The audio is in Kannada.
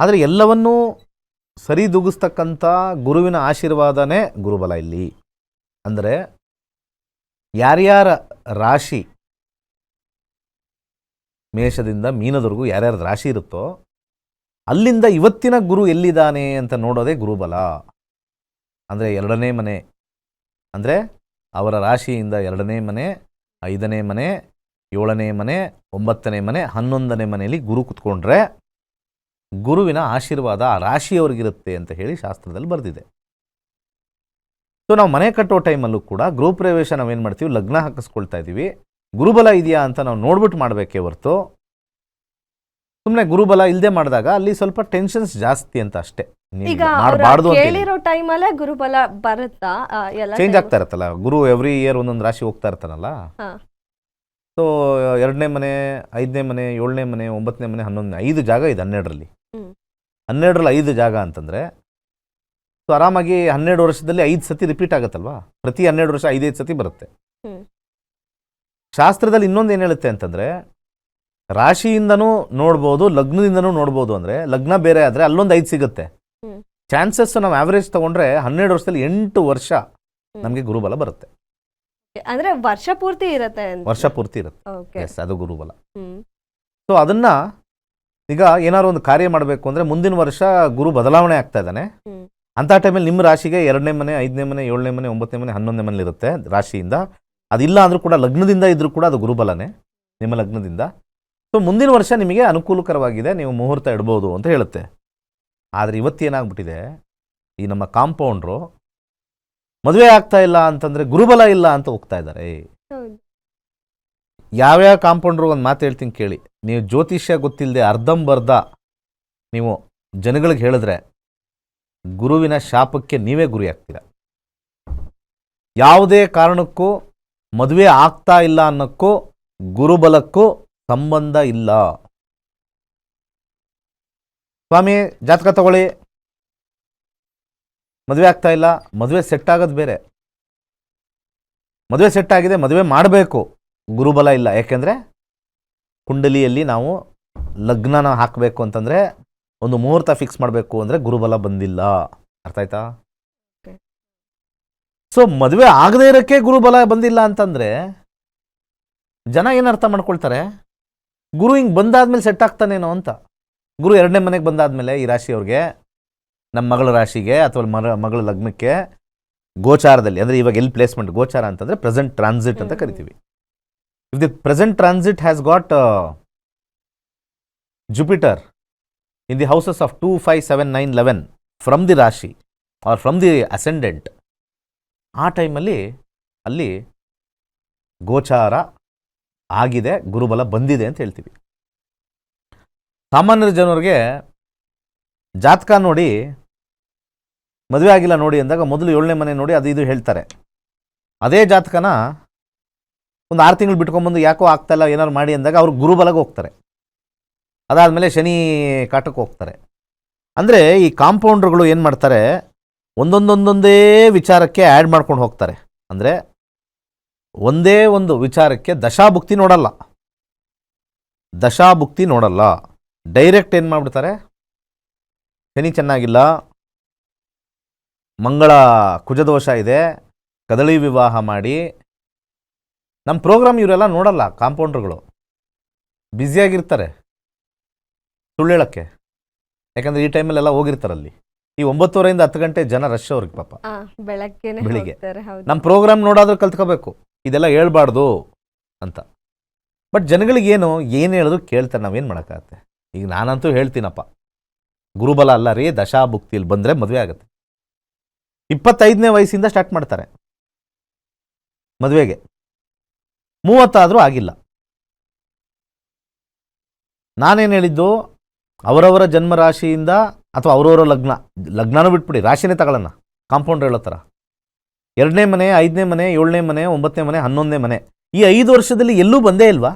ಆದರೆ ಎಲ್ಲವನ್ನೂ ಸರಿದೂಗಿಸ್ತಕ್ಕಂಥ ಗುರುವಿನ ಆಶೀರ್ವಾದನೇ ಗುರುಬಲ ಇಲ್ಲಿ. ಅಂದರೆ ಯಾರ್ಯಾರ ರಾಶಿ ಮೇಷದಿಂದ ಮೀನದವರೆಗೂ ಯಾರ್ಯಾರ ರಾಶಿ ಇರುತ್ತೋ ಅಲ್ಲಿಂದ ಇವತ್ತಿನ ಗುರು ಎಲ್ಲಿದ್ದಾನೆ ಅಂತ ನೋಡೋದೇ ಗುರುಬಲ. ಅಂದರೆ ಎರಡನೇ ಮನೆ. ಅಂದರೆ ಅವರ ರಾಶಿಯಿಂದ ಎರಡನೇ ಮನೆ, ಐದನೇ ಮನೆ, ಏಳನೇ ಮನೆ, ಒಂಬತ್ತನೇ ಮನೆ, ಹನ್ನೊಂದನೇ ಮನೆಯಲ್ಲಿ ಗುರು ಕುತ್ಕೊಂಡ್ರೆ ಗುರುವಿನ ಆಶೀರ್ವಾದ ಆ ರಾಶಿಯವರಿಗಿರುತ್ತೆ ಅಂತ ಹೇಳಿ ಶಾಸ್ತ್ರದಲ್ಲಿ ಬರೆದಿದೆ. ಸೊ ನಾವು ಮನೆ ಕಟ್ಟೋ ಟೈಮಲ್ಲೂ ಕೂಡ ಗೃಹಪ್ರವೇಶ ನಾವೇನು ಮಾಡ್ತೀವಿ? ಲಗ್ನ ಹಾಕಿಸ್ಕೊಳ್ತಾ ಇದ್ದೀವಿ. ಗುರುಬಲ ಇದೆಯಾ ಅಂತ ನಾವು ನೋಡ್ಬಿಟ್ಟು ಮಾಡಬೇಕೇ ಹೊರತು ಸುಮ್ಮನೆ ಗುರುಬಲ ಇಲ್ಲದೆ ಮಾಡಿದಾಗ ಅಲ್ಲಿ ಸ್ವಲ್ಪ ಟೆನ್ಷನ್ಸ್ ಜಾಸ್ತಿ ಅಂತ ಅಷ್ಟೇ. ಈಗ ಟೈಮಲ್ಲೇ ಗುರುಬಲ ಬರುತ್ತಾ? ಎಲ್ಲ ಚೇಂಜ್ ಆಗ್ತಾ ಇರತ್ತಲ್ಲ ಗುರು ಎವ್ರಿ ಇಯರ್ ಒಂದೊಂದು ರಾಶಿ ಹೋಗ್ತಾ ಇರ್ತಾನಲ್ಲ. ಸೊ ಎರಡನೇ ಮನೆ ಐದನೇ ಮನೆ ಏಳನೇ ಮನೆ ಒಂಬತ್ತನೇ ಮನೆ ಹನ್ನೊಂದನೇ ಐದು ಜಾಗ ಇದೆ ಹನ್ನೆರಡರಲ್ಲಿ. ಹನ್ನೆರಡರಲ್ಲಿ ಐದು ಜಾಗ ಅಂತಂದ್ರೆ ಸೊ ಆರಾಮಾಗಿ ಹನ್ನೆರಡು ವರ್ಷದಲ್ಲಿ ಐದು ಸತಿ ರಿಪೀಟ್ ಆಗುತ್ತಲ್ವಾ? ಪ್ರತಿ ಹನ್ನೆರಡು ವರ್ಷ ಐದೈದು ಸತಿ ಬರುತ್ತೆ. ಶಾಸ್ತ್ರದಲ್ಲಿ ಇನ್ನೊಂದು ಏನು ಹೇಳುತ್ತೆ ಅಂತಂದ್ರೆ ರಾಶಿಯಿಂದನೂ ನೋಡ್ಬೋದು ಲಗ್ನದಿಂದನೂ ನೋಡ್ಬೋದು ಅಂದ್ರೆ ಲಗ್ನ ಬೇರೆ ಆದ್ರೆ ಅಲ್ಲೊಂದು ಐದು ಸಿಗುತ್ತೆ. ಚಾನ್ಸಸ್ ನಾವು ಆವರೇಜ್ ತಗೊಂಡ್ರೆ ಹನ್ನೆರಡು ವರ್ಷದಲ್ಲಿ ಎಂಟು ವರ್ಷ. ನಮಗೆ ಗುರುಬಲ ಬರುತ್ತೆ. ಅಂದ್ರೆ ವರ್ಷ ಪೂರ್ತಿ ಇರುತ್ತೆ ವರ್ಷ ಪೂರ್ತಿ ಇರುತ್ತೆ. ಅದು ಗುರುಬಲ. ಸೊ ಅದನ್ನ ಈಗ ಏನಾದ್ರು ಒಂದು ಕಾರ್ಯ ಮಾಡಬೇಕು ಅಂದ್ರೆ ಮುಂದಿನ ವರ್ಷ ಗುರು ಬದಲಾವಣೆ ಆಗ್ತಾ ಇದ್ದಾನೆ. ಅಂತ ಟೈಮಲ್ಲಿ ನಿಮ್ಮ ರಾಶಿಗೆ ಎರಡನೇ ಮನೆ ಐದನೇ ಮನೆ ಏಳನೇ ಮನೆ ಒಂಬತ್ತನೇ ಮನೆ ಹನ್ನೊಂದನೇ ಮನೆ ಇರುತ್ತೆ ರಾಶಿಯಿಂದ. ಅದಿಲ್ಲ ಅಂದ್ರೂ ಕೂಡ ಲಗ್ನದಿಂದ ಇದ್ರೂ ಕೂಡ ಅದು ಗುರುಬಲನೇ ನಿಮ್ಮ ಲಗ್ನದಿಂದ. ಸೊ ಮುಂದಿನ ವರ್ಷ ನಿಮಗೆ ಅನುಕೂಲಕರವಾಗಿದೆ ನೀವು ಮುಹೂರ್ತ ಇಡ್ಬೋದು ಅಂತ ಹೇಳುತ್ತೆ. ಆದರೆ ಇವತ್ತೇನಾಗ್ಬಿಟ್ಟಿದೆ ಈ ನಮ್ಮ ಕಾಂಪೌಂಡ್ರು ಮದುವೆ ಆಗ್ತಾ ಇಲ್ಲ ಅಂತಂದ್ರೆ ಗುರುಬಲ ಇಲ್ಲ ಅಂತ ಹೋಗ್ತಾ ಇದ್ದಾರೆ. ಯಾವ್ಯಾವ ಕಾಂಪೌಂಡ್ರು ಒಂದು ಮಾತು ಹೇಳ್ತೀನಿ ಕೇಳಿ. ನೀವು ಜ್ಯೋತಿಷ್ಯ ಗೊತ್ತಿಲ್ಲದೆ ಅರ್ಧಂಬರ್ಧ ನೀವು ಜನಗಳಿಗೆ ಹೇಳಿದ್ರೆ ಗುರುವಿನ ಶಾಪಕ್ಕೆ ನೀವೇ ಗುರಿ ಆಗ್ತೀರ? ಯಾವುದೇ ಕಾರಣಕ್ಕೂ ಮದುವೆ ಆಗ್ತಾ ಇಲ್ಲ ಅನ್ನೋಕ್ಕೂ ಗುರುಬಲಕ್ಕೂ ಸಂಬಂಧ ಇಲ್ಲ. ಸ್ವಾಮಿ, ಜಾತಕ ತಗೊಳ್ಳಿ. ಮದುವೆ ಆಗ್ತಾ ಇಲ್ಲ, ಮದುವೆ ಸೆಟ್ ಆಗೋದು ಬೇರೆ. ಮದುವೆ ಸೆಟ್ ಆಗಿದೆ, ಮದುವೆ ಮಾಡಬೇಕು. ಗುರುಬಲ ಇಲ್ಲ, ಯಾಕೆಂದರೆ ಕುಂಡಲಿಯಲ್ಲಿ ನಾವು ಲಗ್ನನ ಹಾಕಬೇಕು ಅಂತಂದರೆ ಒಂದು ಮುಹೂರ್ತ ಫಿಕ್ಸ್ ಮಾಡಬೇಕು ಅಂದರೆ ಗುರುಬಲ ಬಂದಿಲ್ಲ. ಅರ್ಥ ಆಯ್ತಾ. ಸೊ ಮದುವೆ ಆಗದೇ ಇರೋಕ್ಕೆ ಗುರುಬಲ ಬಂದಿಲ್ಲ ಅಂತಂದರೆ ಜನ ಏನು ಅರ್ಥ ಮಾಡ್ಕೊಳ್ತಾರೆ? ಗುರು ಹಿಂಗೆ ಬಂದಾದ್ಮೇಲೆ ಸೆಟ್ ಆಗ್ತಾನೇನೋ ಅಂತ. ಗುರು ಎರಡನೇ ಮನೆಗೆ ಬಂದಾದ್ಮೇಲೆ ಈ ರಾಶಿಯವ್ರಿಗೆ ನಮ್ಮ ಮಗಳ ರಾಶಿಗೆ ಅಥವಾ ಮರ ಮಗಳ ಲಗ್ನಕ್ಕೆ ಗೋಚಾರದಲ್ಲಿ ಅಂದರೆ ಇವಾಗ ಎಲ್ಲಿ ಪ್ಲೇಸ್ಮೆಂಟ್ ಗೋಚಾರ ಅಂತಂದರೆ ಪ್ರೆಸೆಂಟ್ ಟ್ರಾನ್ಸಿಟ್ ಅಂತ ಹ್ಮ್. ಕರಿತೀವಿ if the present transit has got Jupiter in the houses of two five seven nine eleven from the rashi or from the ascendant ಆ ಟೈಮಲ್ಲಿ ಅಲ್ಲಿ ಗೋಚಾರ ಆಗಿದೆ, ಗುರುಬಲ ಬಂದಿದೆ ಅಂತ ಹೇಳ್ತೀವಿ. ಸಾಮಾನ್ಯ ಜನರಿಗೆ ಜಾತಕ ನೋಡಿ, ಮದುವೆ ಆಗಿಲ್ಲ ನೋಡಿ ಅಂದಾಗ ಮೊದಲು ಏಳನೇ ಮನೆ ನೋಡಿ ಅದು ಇದು ಹೇಳ್ತಾರೆ. ಅದೇ ಜಾತಕನ ಒಂದು ಆರು ತಿಂಗಳು ಬಿಟ್ಕೊಂಬಂದು ಯಾಕೋ ಆಗ್ತಾಯಿಲ್ಲ ಏನಾದ್ರು ಮಾಡಿ ಅಂದಾಗ ಅವ್ರು ಗುರುಬಲಗೆ ಹೋಗ್ತಾರೆ. ಅದಾದಮೇಲೆ ಶನಿ ಕಾಟಕ್ಕೆ ಹೋಗ್ತಾರೆ. ಅಂದರೆ ಈ ಕಾಂಪೌಂಡ್ರುಗಳು ಏನು ಮಾಡ್ತಾರೆ, ಒಂದೊಂದೊಂದೊಂದೇ ವಿಚಾರಕ್ಕೆ ಆ್ಯಡ್ ಮಾಡ್ಕೊಂಡು ಹೋಗ್ತಾರೆ. ಅಂದರೆ ಒಂದೇ ಒಂದು ವಿಚಾರಕ್ಕೆ ದಶಾಭುಕ್ತಿ ನೋಡಲ್ಲ. ದಶಾಭುಕ್ತಿ ನೋಡಲ್ಲ. ಡೈರೆಕ್ಟ್ ಏನು ಮಾಡ್ಬಿಡ್ತಾರೆ, ಶನಿ ಚೆನ್ನಾಗಿಲ್ಲ, ಮಂಗಳ ಕುಜದೋಷ ಇದೆ, ಕದಳಿ ವಿವಾಹ ಮಾಡಿ ನಮ್ಮ ಪ್ರೋಗ್ರಾಮ್ ಇವರೆಲ್ಲ ನೋಡಲ್ಲ ಕಾಂಪೌಂಡ್ರುಗಳು. ಬ್ಯುಸಿಯಾಗಿರ್ತಾರೆ. ಸುಳ್ಳು ಹೇಳಕ್ಕೆ. ಯಾಕಂದ್ರೆ ಈ ಟೈಮಲ್ಲೆಲ್ಲ ಹೋಗಿರ್ತಾರಲ್ಲಿ. ಈ ಒಂಬತ್ತುವರೆಯಿಂದ ಹತ್ತು ಗಂಟೆ ಜನ ರಶ್ ಅವ್ರಿಗೆ ಪಾಪ. ಬೆಳಿಗ್ಗೆ. ನಮ್ಮ ಪ್ರೋಗ್ರಾಮ್ ನೋಡಾದ್ರೂ ಕಲ್ತ್ಕೋಬೇಕು. ಇದೆಲ್ಲ ಹೇಳ್ಬಾರ್ದು ಅಂತ. ಬಟ್ ಜನಗಳಿಗೆ ಏನು ಏನು ಹೇಳಿದ್ರು ಕೇಳ್ತಾರೆ ನಾವೇನು ಮಾಡೋಕ್ಕಾಗತ್ತೆ? ಈಗ ನಾನಂತೂ ಹೇಳ್ತೀನಪ್ಪ. ಗುರುಬಲ ಅಲ್ಲ ರೀ ದಶಾಭುಕ್ತಿಯಲ್ಲಿ ಬಂದರೆ ಮದುವೆ ಆಗುತ್ತೆ. ಇಪ್ಪತ್ತೈದನೇ ವಯಸ್ಸಿಂದ ಸ್ಟಾರ್ಟ್ ಮಾಡ್ತಾರೆ. ಮದುವೆಗೆ. ಮೂವತ್ತಾದರೂ ಆಗಿಲ್ಲ. ನಾನೇನು ಹೇಳಿದ್ದು? ಅವರವರ ಜನ್ಮರಾಶಿಯಿಂದ ಅಥವಾ ಅವರವರ ಲಗ್ನ, ಲಗ್ನನೂ ಬಿಟ್ಬಿಡಿ, ರಾಶಿನೇ ತಗೊಳ್ಳೋಣ. ಕಾಂಪೌಂಡ್ ಹೇಳೋ ಥರ. ಎರಡನೇ ಮನೆ, ಐದನೇ ಮನೆ, ಏಳನೇ ಮನೆ, ಒಂಬತ್ತನೇ ಮನೆ, ಹನ್ನೊಂದನೇ ಮನೆ. ಈ ಐದು ವರ್ಷದಲ್ಲಿ ಎಲ್ಲೂ ಬಂದೇ ಇಲ್ವಾ?